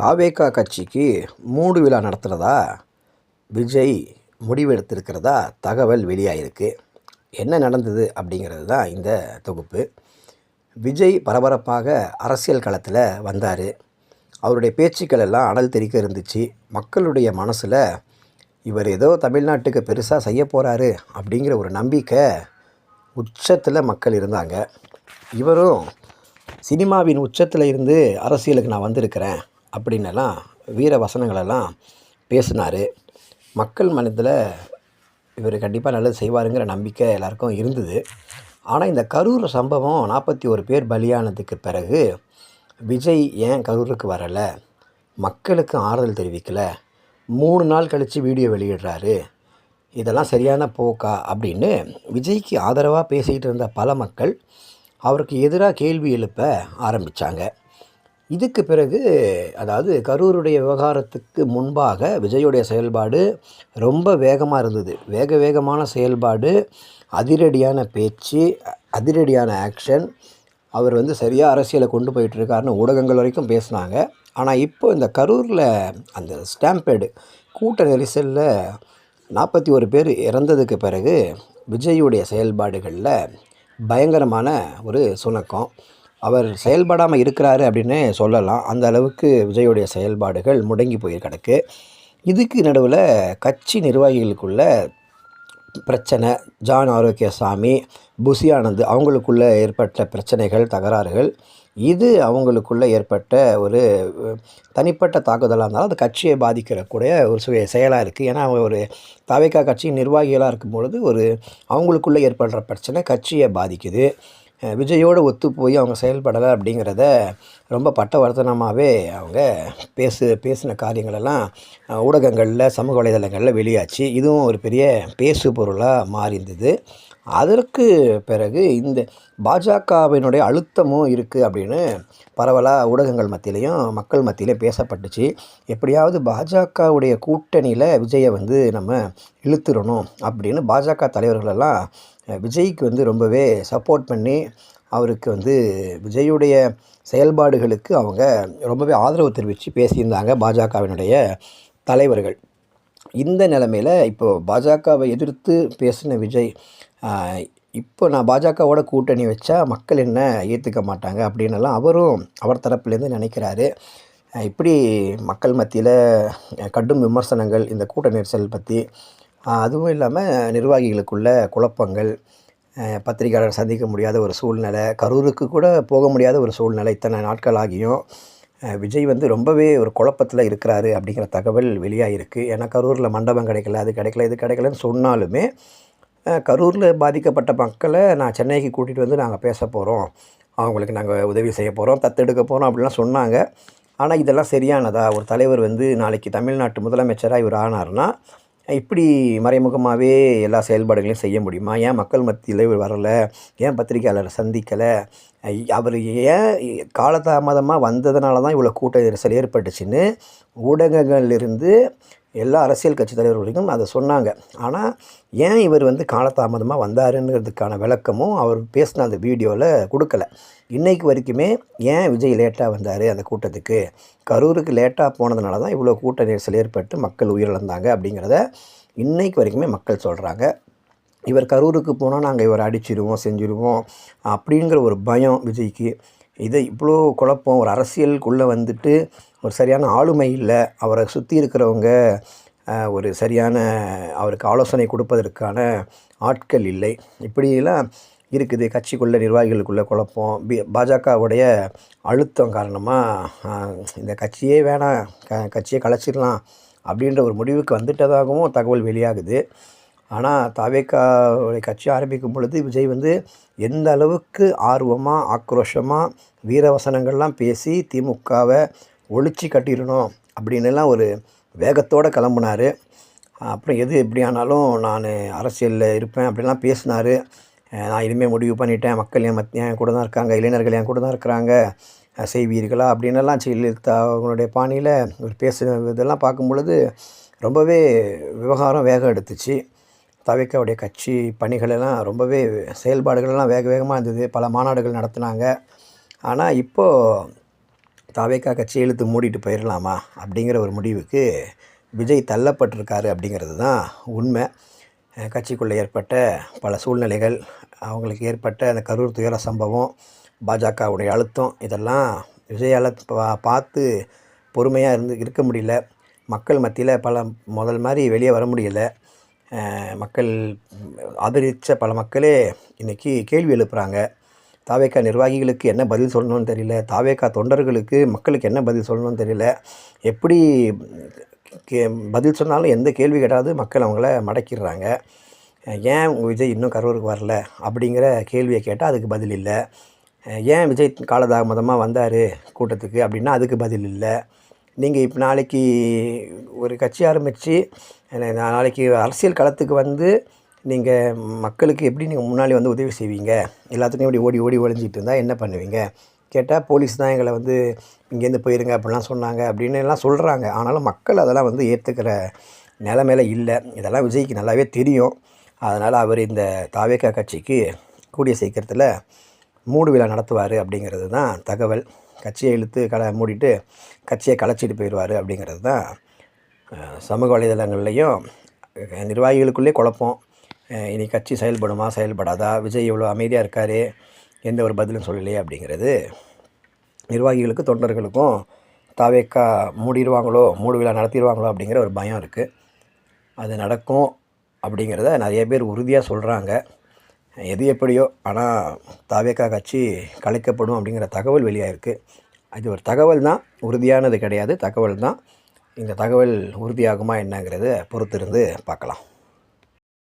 தாவேகா கட்சிக்கு மூடு விழா நடத்துகிறதா விஜய் முடிவெடுத்திருக்கிறதா? தகவல் வெளியாகிருக்கு என்ன நடந்தது அப்படிங்கிறது தான் இந்த தொகுப்பு. விஜய் பரபரப்பாக அரசியல் களத்தில் வந்தார். அவருடைய பேச்சுக்கள் எல்லாம் அனல் தெறிக்க இருந்துச்சு. மக்களுடைய மனசில் இவர் ஏதோ தமிழ்நாட்டுக்கு பெருசாக செய்ய போகிறாரு அப்படிங்கிற ஒரு நம்பிக்கை உச்சத்தில் மக்கள் இருந்தாங்க. இவரும் சினிமாவின் உச்சத்தில் இருந்து அரசியலுக்கு நான் வந்திருக்கிறேன். அப்படின்னெல்லாம் வீர வசனங்களெல்லாம் பேசினார். மக்கள் மனதில் இவர் கண்டிப்பாக நல்லது செய்வாருங்கிற நம்பிக்கை எல்லாருக்கும் இருந்தது. ஆனால் இந்த கரூர் சம்பவம் நாற்பத்தி ஒரு பேர் பலியானதுக்கு பிறகு விஜய் ஏன் கரூருக்கு வரலை? மக்களுக்கு ஆறுதல் தெரிவிக்கலை. மூணு நாள் கழித்து வீடியோ வெளியிடுறாரு. இதெல்லாம் சரியான போக்கா? அப்படின்னு விஜய்க்கு ஆதரவாக பேசிகிட்டு இருந்த பல மக்கள் அவருக்கு எதிராக கேள்வி எழுப்ப ஆரம்பித்தாங்க இதுக்கு பிறகு அதாவது கரூருடைய விவகாரத்துக்கு முன்பாக விஜயுடைய செயல்பாடு ரொம்ப வேகமாக இருந்தது. வேக வேகமான செயல்பாடு அதிரடியான பேச்சு அதிரடியான ஆக்ஷன் அவர் வந்து சரியாக அரசியலை கொண்டு போயிட்டுருக்காருன்னு ஊடகங்கள் வரைக்கும் பேசினாங்க. ஆனால் இப்போ இந்த கரூரில் அந்த ஸ்டாம்பேடு கூட்ட நெரிசலில் நாற்பத்தி ஒரு பேர் இறந்ததுக்கு பிறகு விஜயுடைய செயல்பாடுகளில் பயங்கரமான ஒரு சுணக்கம். அவர் செயல்படாமல் இருக்கிறாரு அப்படின்னு சொல்லலாம். அந்த அளவுக்கு விஜயுடைய செயல்பாடுகள் முடங்கி போய் கிடக்கு இதுக்கு நடுவில் கட்சி நிர்வாகிகளுக்குள்ள பிரச்சனை ஜான் ஆரோக்கியசாமி புசி அவங்களுக்குள்ளே ஏற்பட்ட பிரச்சனைகள் தகராறுகள் இது அவங்களுக்குள்ளே ஏற்பட்ட ஒரு தனிப்பட்ட தாக்குதலாக இருந்தாலும் அது கட்சியை பாதிக்கிறக்கூடிய ஒரு சுய செயலாக இருக்குது ஏன்னா அவங்க ஒரு தவைக்கா கட்சியின் நிர்வாகிகளாக இருக்கும் பொழுது ஒரு அவங்களுக்குள்ளே ஏற்படுற பிரச்சனை கட்சியை பாதிக்குது. விஜயோடு ஒத்து போய் அவங்க செயல்படலை அப்படிங்கிறத ரொம்ப பட்டவர்த்தனமாகவே அவங்க பேசு பேசின காரியங்களெல்லாம் ஊடகங்களில் சமூக வலைதளங்களில் வெளியாச்சு. இதுவும் ஒரு பெரிய பேசு பொருளாக மாறி இருந்தது அதற்கு பிறகு இந்த பாஜகவினுடைய அழுத்தமும் இருக்குது அப்படின்னு பரவலாக ஊடகங்கள் மத்தியிலையும் மக்கள் மத்தியிலையும் பேசப்பட்டுச்சு. எப்படியாவது பாஜகவுடைய கூட்டணியில் விஜயை வந்து நம்ம இழுத்துடணும் அப்படின்னு பாஜக தலைவர்களெல்லாம் விஜய்க்கு வந்து ரொம்பவே சப்போர்ட் பண்ணி அவருக்கு வந்து விஜயுடைய செயல்பாடுகளுக்கு அவங்க ரொம்பவே ஆதரவு தெரிவித்து பேசியிருந்தாங்க பாஜகவினுடைய தலைவர்கள். இந்த நிலமையில் இப்போது பாஜகவை எதிர்த்து பேசின விஜய் இப்போ நான் பாஜகவோட கூட்டணி வச்சா மக்கள் என்ன ஏற்றுக்க மாட்டாங்க அப்படின்னெல்லாம் அவரும் அவர் தரப்புலேருந்து நினைக்கிறாரு. இப்படி மக்கள் மத்தியில் கடும் விமர்சனங்கள் இந்த கூட்ட நெரிசல் பற்றி அதுவும் இல்லாமல் நிர்வாகிகளுக்குள்ள குழப்பங்கள் பத்திரிகையாளர் சந்திக்க முடியாத ஒரு சூழ்நிலை கரூருக்கு கூட போக முடியாத ஒரு சூழ்நிலை இத்தனை நாட்கள் ஆகியும். விஜய் வந்து ரொம்பவே ஒரு குழப்பத்தில் இருக்கிறாரு அப்படிங்கிற தகவல் வெளியாகிருக்கு ஏன்னா கரூரில் மண்டபம் கிடைக்கல அது கிடைக்கல இது கிடைக்கலன்னு சொன்னாலுமே கரூரில் பாதிக்கப்பட்ட மக்களை நான் சென்னைக்கு கூட்டிகிட்டு வந்து நாங்கள் பேச போகிறோம் அவங்களுக்கு நாங்கள் உதவி செய்ய போகிறோம் தத்தெடுக்க போகிறோம் அப்படிலாம் சொன்னாங்க. ஆனால் இதெல்லாம் சரியானதா? ஒரு தலைவர் வந்து நாளைக்கு தமிழ்நாட்டு முதலமைச்சராக இவர் ஆனார்னா இப்படி மறைமுகமாகவே எல்லா செயல்பாடுகளையும் செய்ய முடியுமா? ஏன் மக்கள் மத்தியில் இவர் வரலை? ஏன் பத்திரிகையாளரை சந்திக்கலை? அவர் ஏன் காலதாமதமாக வந்ததுனால தான் இவ்வளோ கூட்ட நெரிசல் ஏற்பட்டுச்சுன்னு ஊடகங்கள்லேருந்து எல்லா அரசியல் கட்சி தலைவர்களுக்கும் அதை சொன்னாங்க. ஆனால் ஏன் இவர் வந்து காலதாமதமாக வந்தாருங்கிறதுக்கான விளக்கமும் அவர் பேசின அந்த வீடியோவில் கொடுக்கல. இன்றைக்கு வரைக்குமே ஏன் விஜய் லேட்டாக வந்தார் அந்த கூட்டத்துக்கு? கரூருக்கு லேட்டாக போனதுனால தான் இவ்வளோ கூட்ட நெரிசல் ஏற்பட்டு மக்கள் உயிரிழந்தாங்க அப்படிங்கிறத இன்றைக்கு வரைக்குமே மக்கள் சொல்கிறாங்க இவர் கரூருக்கு போனால் நாங்கள் இவரை அடிச்சிடுவோம் செஞ்சிடுவோம் அப்படிங்கிற ஒரு பயம் விஜய்க்கு. இதை இவ்வளோ குழப்பம் ஒரு அரசியலுக்குள்ளே வந்துட்டு ஒரு சரியான ஆளுமை இல்லை. அவரை சுற்றி இருக்கிறவங்க ஒரு சரியான அவருக்கு ஆலோசனை கொடுப்பதற்கான ஆட்கள் இல்லை. இப்படியெல்லாம் இருக்குது. கட்சிக்குள்ளே நிர்வாகிகளுக்குள்ளே குழப்பம். பி பாஜகவுடைய அழுத்தம் காரணமாக இந்த கட்சியே வேணாம் க கட்சியை கலைச்சிடலாம் அப்படின்ற ஒரு முடிவுக்கு வந்துட்டதாகவும் தகவல் வெளியாகுது. ஆனால் தாவேக்காவுடைய கட்சி ஆரம்பிக்கும் பொழுது விஜய் வந்து எந்த அளவுக்கு ஆர்வமாக ஆக்ரோஷமாக வீரவசனங்கள்லாம் பேசி திமுகவை ஒழிச்சு கட்டிடணும் அப்படின்னுலாம் ஒரு வேகத்தோடு கிளம்புனார். அப்புறம் எது எப்படி ஆனாலும் நான் அரசியலில் இருப்பேன் அப்படிலாம் பேசினார். நான் இனிமேல் முடிவு பண்ணிட்டேன். மக்கள் என் மத் என் கூட தான் இருக்காங்க. இளைஞர்கள் என் கூட தான் இருக்கிறாங்க செய்வீர்களா அப்படின்னெல்லாம் ஜெயலலிதா அவங்களுடைய பாணியில் ஒரு பேசுகிற இதெல்லாம் பார்க்கும் பொழுது ரொம்பவே விவகாரம் வேகம் எடுத்துச்சு. தவிக்கவுடைய கட்சி பணிகளெல்லாம் ரொம்பவே செயல்பாடுகளெல்லாம் வேக வேகமாக இருந்தது. பல மாநாடுகள் நடத்துனாங்க. ஆனால் இப்போது தாவேக்கா கட்சி இழுத்து மூடிட்டு போயிடலாமா அப்படிங்கிற ஒரு முடிவுக்கு விஜய் தள்ளப்பட்டிருக்காரு அப்படிங்கிறது தான் உண்மை. கட்சிக்குள்ளே ஏற்பட்ட பல சூழ்நிலைகள் அவங்களுக்கு ஏற்பட்ட அந்த கரூர் துயர சம்பவம் பாஜகவுடைய அழுத்தம் இதெல்லாம் விஜயால் பா பார்த்து பொறுமையாக இருந்து இருக்க முடியல. மக்கள் மத்தியில் பல முதல் மாதிரி வெளியே வர முடியல. மக்கள் ஆதரித்த பல மக்களே இன்றைக்கி கேள்வி எழுப்புகிறாங்க தாவேக்கா நிர்வாகிகளுக்கு என்ன பதில் சொல்லணும்னு தெரியல. தாவேக்கா தொண்டர்களுக்கு மக்களுக்கு என்ன பதில் சொல்லணும்னு தெரியல. எப்படி கே பதில் சொன்னாலும் எந்த கேள்வி கேட்டாவது மக்கள் அவங்கள மடக்கிடுறாங்க. ஏன் விஜய் இன்னும் கரூருக்கு வரல? அப்படிங்கிற கேள்வியை கேட்டால் அதுக்கு பதில் இல்லை. ஏன் விஜய் காலதாமதமாக வந்தார் கூட்டத்துக்கு அப்படின்னா அதுக்கு பதில் இல்லை. நீங்கள் இப்போ நாளைக்கு ஒரு கட்சி ஆரம்பித்து நாளைக்கு அரசியல் களத்துக்கு வந்து நீங்கள் மக்களுக்கு எப்படி நீங்கள் முன்னாடி வந்து உதவி செய்வீங்க? எல்லாத்துக்கும் இப்படி ஓடி ஓடி ஒழிஞ்சிட்டு இருந்தால் என்ன பண்ணுவீங்க? கேட்டால் போலீஸ் தான் எங்களை வந்து இங்கேருந்து போயிருங்க அப்படிலாம் சொன்னாங்க அப்படின்னு எல்லாம் சொல்கிறாங்க ஆனாலும் மக்கள் அதெல்லாம் வந்து ஏற்றுக்கிற நிலமையில இல்லை. இதெல்லாம் விஜய்க்கு நல்லாவே தெரியும். அதனால் அவர் இந்த தாவேக்கா கட்சிக்கு கூடிய சீக்கிரத்தில் மூடு விழா நடத்துவார் அப்படிங்கிறது தான் தகவல். கட்சியை இழுத்து கல மூடிட்டு கட்சியை கலைச்சிட்டு போயிடுவார் அப்படிங்கிறது தான் சமூக வலைதளங்கள்லேயும் நிர்வாகிகளுக்குள்ளே குழப்பம். இனி கட்சி செயல்படுமா செயல்படாதா? விஜய் இவ்வளோ அமைதியாக இருக்கார் எந்த ஒரு பதிலும் சொல்லலையே அப்படிங்கிறது. நிர்வாகிகளுக்கு தொண்டர்களுக்கும் தாவேக்கா மூடிடுவாங்களோ மூடு விழா நடத்திடுவாங்களோ அப்படிங்கிற ஒரு பயம் இருக்குது அது நடக்கும் அப்படிங்கிறத நிறைய பேர் உறுதியாக சொல்கிறாங்க எது எப்படியோ ஆனால் தாவேக்கா கட்சி கலைக்கப்படும் அப்படிங்கிற தகவல் வெளியாகிருக்கு அது ஒரு தகவல் தான் உறுதியானது கிடையாது தகவல் தான். இந்த தகவல் உறுதியாகுமா என்னங்கிறத பொறுத்திருந்து பார்க்கலாம்.